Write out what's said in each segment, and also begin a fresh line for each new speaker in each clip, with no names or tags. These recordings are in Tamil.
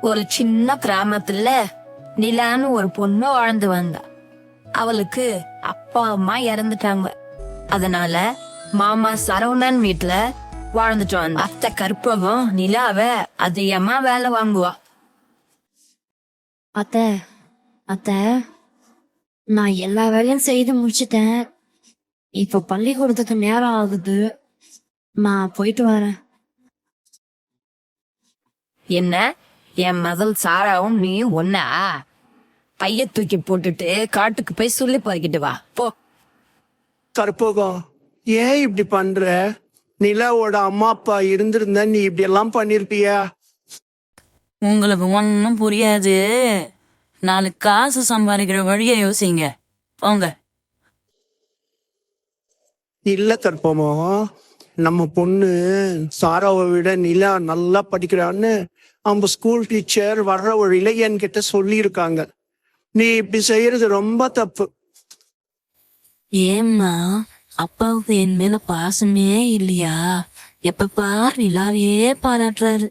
ஒரு சின்ன கிராமத்துல நிலான்னு ஒரு பொண்ணு வாழ்ந்து வந்தா. அவளுக்கு அப்பா அம்மா இறந்துட்டாங்க. அதனால மாமா சரவணன் வீட்ல வாழ்ந்துட்டு வந்தா. அத்தை கற்பகம் நிலாவ அதிகமா வேலை வாங்குவா.
அத்தை அத்தை நான் எல்லா வேலையும் செய்து முடிச்சிட்டேன். இப்ப பள்ளிக்கூடத்துக்கு நேரம் ஆகுது. நான் போயிட்டு வரேன்.
என்ன? என் மகள் சாராவும் நீ ஒன்னா பைய தூக்கி போட்டுட்டு காட்டுக்கு போய் சொல்லி பறிக்கிட்டு வா. போ.
கற்பகம் ஏன் இப்படி பண்ற? நிலாவோட அம்மா அப்பா இருந்திருந்தா நீ இப்படி எல்லாம் பண்ணிருப்பியா?
உங்களுக்கு ஒன்றும் புரியாது. நாலு காசு சம்பாதிக்கிற வழியை யோசிங்க. போங்க.
இல்ல கற்பகமோ நம்ம பொண்ணு சாராவை விட நிலா நல்லா படிக்கிறான்னு அவங்க ஸ்கூல் டீச்சர் வர்ற வழியில என்கிட்ட சொல்லியிருக்காங்க. நீ இப்படி செய்யறது ரொம்ப தப்பு.
ஏம்மா அப்பாவுக்கு என் மேல பாசமே இல்லையா? எப்ப பார் நிலாவையே பாராட்டுறாரு.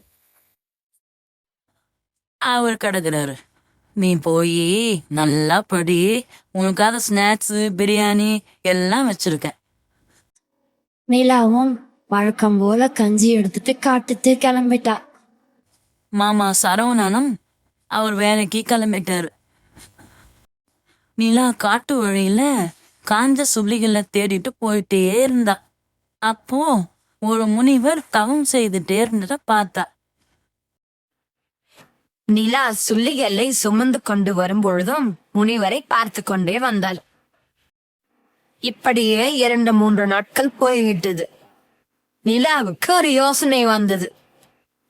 அவர் கிடக்குறாரு. நீ போய் நல்லா படி. உனக்காக ஸ்நாக்ஸ் பிரியாணி எல்லாம் வச்சிருக்கேன்.
நிலாவும் வழக்கம் போல கஞ்சி எடுத்துட்டு காட்டுத்து கிளம்பிட்டா.
மாமா சரவணனும் அவர் வேலைக்கு கிளம்பிட்டாரு. நிலா காட்டு வழியில காஞ்ச சுள்ளிகளை தேடிட்டு போயிட்டே இருந்தா. அப்போ ஒரு முனிவர் தவம் செய்துட்டே இருந்தத பார்த்தா.
நிலா சுள்ளிகளை சுமந்து கொண்டு வரும் பொழுதும் முனிவரை பார்த்து கொண்டே வந்தாள். இப்படியே இரண்டு மூன்று நாட்கள் போய்விட்டது. நிலாவுக்கு ஒரு யோசனை வந்தது.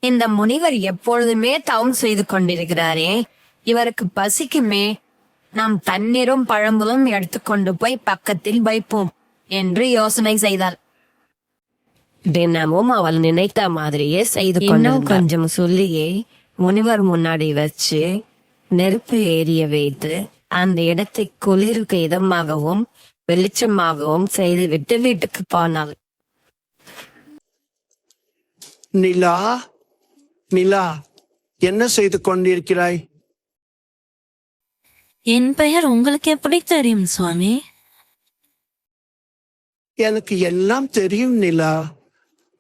இந்த முனிவர் எப்பொழுதுமே தவம் செய்து கொண்டிருக்கிறாரே இவருக்கு பசிக்குமே நாம் தண்ணீரும் பழம்பும் எடுத்துக்கொண்டு போய் பக்கத்தில் வைப்போம் என்று யோசனை செய்தாள் தினமும் அவள் நினைத்த மாதிரியே செய்து இன்னும் கொஞ்சம் சொல்லியே முனிவர் முன்னாடி வச்சு நெருப்பு எரிய வைத்து அந்த இடத்தை குளிருக்கு இதமாகவும் வெளிச்சமாகவும் செய்துவிட்டு வீட்டுக்கு போனாள்.
நிலா நிலா என்ன செய்து கொண்டிருக்கிறாய்?
என் பெயர் உங்களுக்கு எப்படி தெரியும் சுவாமி?
எனக்கு எல்லாம் தெரியும் நிலா.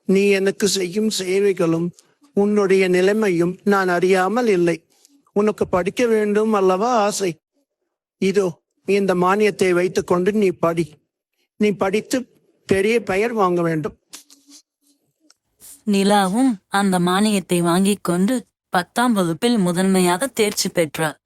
நீ எனக்கு செய்யும் சேவைகளும் உன்னுடைய நிலைமையும் நான் அறியாமல் இல்லை. உனக்கு படிக்க வேண்டும் அல்லவா ஆசை? இதோ நீ இந்த மானியத்தை வைத்துக்கொண்டு நீ படி. நீ படித்து பெரிய பெயர் வாங்க வேண்டும்.
நிலாவும் அந்த மானியத்தை வாங்கிக் கொண்டு பத்தாம் வகுப்பில் முதன்மையாக தேர்ச்சி பெற்றார்.